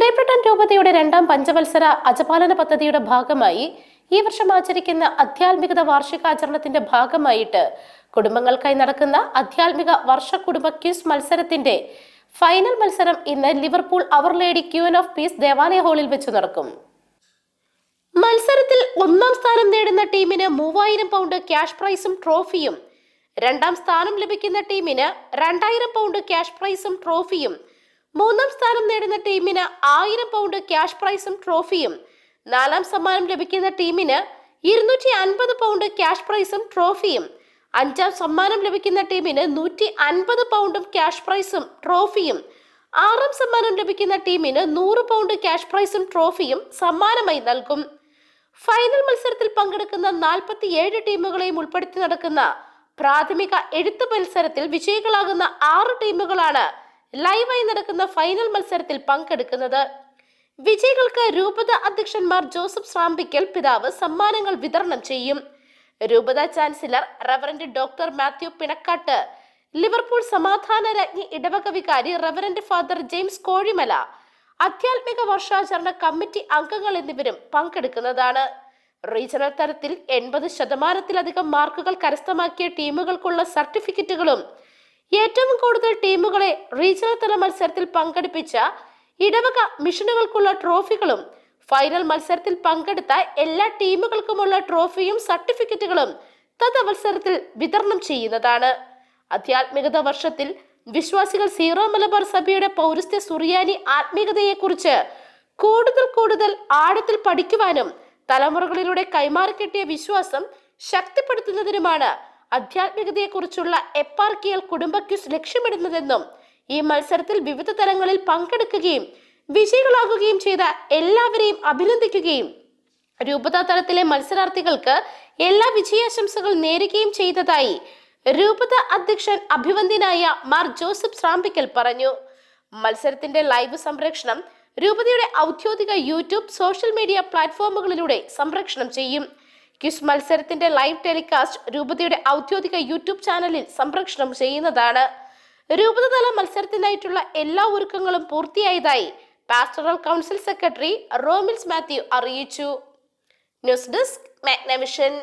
ക്രേപ്രട്ടൻ രൂപതയുടെ രണ്ടാം പഞ്ചവത്സര അജപാലന പദ്ധതിയുടെ ഭാഗമായി ഈ വർഷം ആചരിക്കുന്ന അധ്യാത്മികത വാർഷികാചരണത്തിന്റെ ഭാഗമായിട്ട് കുടുംബങ്ങൾക്കായി നടക്കുന്ന അധ്യാത്മിക വർഷ കുടുംബ ക്യൂസ് മത്സരത്തിന്റെ ഫൈനൽ മത്സരം ഇന്ന് ലിവർപൂൾ അവർ ലേഡി ക്യൂൻ ഓഫ് പീസ് ദേവാലയ ഹാളിൽ വെച്ച് നടക്കും. മത്സരത്തിൽ ഒന്നാം സ്ഥാനം നേടുന്ന ടീമിന് മൂവായിരം പൗണ്ട് ക്യാഷ് പ്രൈസും ട്രോഫിയും രണ്ടാം സ്ഥാനം ലഭിക്കുന്ന ടീമിന് രണ്ടായിരം പൗണ്ട് ക്യാഷ് പ്രൈസും ട്രോഫിയും മൂന്നാം സ്ഥാനം നേടുന്ന ടീമിന് ആയിരം പൗണ്ട് ക്യാഷ് പ്രൈസും ട്രോഫിയും. നാലാം സമ്മാനം ലഭിക്കുന്ന ടീമിന് ഇരുന്നൂറ്റി അൻപത് പൗണ്ട് ക്യാഷ് പ്രൈസും ട്രോഫിയും. അഞ്ചാം സമ്മാനം ലഭിക്കുന്ന ടീമിന് നൂറ്റി അൻപത് പൗണ്ടും ക്യാഷ് പ്രൈസും ട്രോഫിയും. ആറാം സമ്മാനം ലഭിക്കുന്ന ടീമിന് നൂറ് പൗണ്ട് ക്യാഷ് പ്രൈസും ട്രോഫിയും സമ്മാനമായി നൽകും. ഫൈനൽ മത്സരത്തിൽ പങ്കെടുക്കുന്ന നാൽപ്പത്തി ഏഴ് ടീമുകളെയും ഉൾപ്പെടുത്തി നടക്കുന്ന പ്രാഥമിക എഴുത്ത് മത്സരത്തിൽ വിജയികളാകുന്ന ആറ് ടീമുകളാണ് ലൈവായി നടക്കുന്ന ഫൈനൽ മത്സരത്തിൽ പങ്കെടുക്കുന്നത് വിജയികൾക്ക് രൂപത അധ്യക്ഷന്മാർ ജോസഫ് ശ്രാമ്പിക്കൽ പിതാവ് സമ്മാനങ്ങൾ വിതരണം ചെയ്യും. രൂപത chancellor reverend doctor Mathew Pinakkattu Liverpool സമാധാന രാജ്ഞി ഇടവക വികാരി റവറന്റ് ഫാദർ ജെയിംസ് കോഴിമല ആധ്യാത്മിക വർഷാചരണ കമ്മിറ്റി അംഗങ്ങൾ എന്നിവരും പങ്കെടുക്കുന്നതാണ്. റീജിയണൽ തലത്തിൽ എൺപത് ശതമാനത്തിലധികം മാർക്കുകൾ കരസ്ഥമാക്കിയ ടീമുകൾക്കുള്ള സർട്ടിഫിക്കറ്റുകളും ഏറ്റവും കൂടുതൽ ടീമുകളെ റീജിയണൽ തല മത്സരത്തിൽ പങ്കെടുപ്പിച്ച ഇടവക മിഷനുകൾക്കുള്ള ട്രോഫികളും ഫൈനൽ മത്സരത്തിൽ പങ്കെടുത്ത എല്ലാ ടീമുകൾക്കുമുള്ള ട്രോഫിയും സർട്ടിഫിക്കറ്റുകളും തദവസരത്തിൽ വിതരണം ചെയ്യുന്നതാണ്. ആധ്യാത്മികത വർഷത്തിൽ വിശ്വാസികൾ സീറോ മലബാർ സഭയുടെ പൗരസ്ത്യ സുറിയാനി ആത്മീയതയെക്കുറിച്ച് കൂടുതൽ കൂടുതൽ ആഴത്തിൽ പഠിക്കുവാനും തലമുറകളിലൂടെ കൈമാറിക്കിട്ടിയ വിശ്വാസം ശക്തിപ്പെടുത്തുന്നതിനുമാണ് ആധ്യാത്മികതയെക്കുറിച്ചുള്ള എപ്പാർക്കിയൽ കുടുംബ ക്യൂസ് ലക്ഷ്യമിടുന്നതെന്നും ഈ മത്സരത്തിൽ വിവിധ തലങ്ങളിൽ പങ്കെടുക്കുകയും വിജയികളാകുകയും ചെയ്ത എല്ലാവരെയും അഭിനന്ദിക്കുകയും രൂപതാ തലത്തിലെ മത്സരാർത്ഥികൾക്ക് എല്ലാ വിജയാശംസകൾ നേരുകയും ചെയ്തതായി രൂപത അധ്യക്ഷൻ അഭിവന്ദ്യനായ മാർ ജോസഫ് ശ്രാമ്പിക്കൽ പറഞ്ഞു. മത്സരത്തിന്റെ ലൈവ് സംരക്ഷണം രൂപതയുടെ ഔദ്യോഗിക യൂട്യൂബ് സോഷ്യൽ മീഡിയ പ്ലാറ്റ്ഫോമുകളിലൂടെ സംരക്ഷണം ചെയ്യും. ക്വിസ് മത്സരത്തിന്റെ ലൈവ് ടെലികാസ്റ്റ് രൂപതയുടെ ഔദ്യോഗിക യൂട്യൂബ് ചാനലിൽ സംപ്രേഷണം ചെയ്യുന്നതാണ്. രൂപതതല മത്സരത്തിനായിട്ടുള്ള എല്ലാ ഒരുക്കങ്ങളും പൂർത്തിയായതായി pastoral council secretary Romils Mathew അറിയിച്ചു. News desk Magnavision.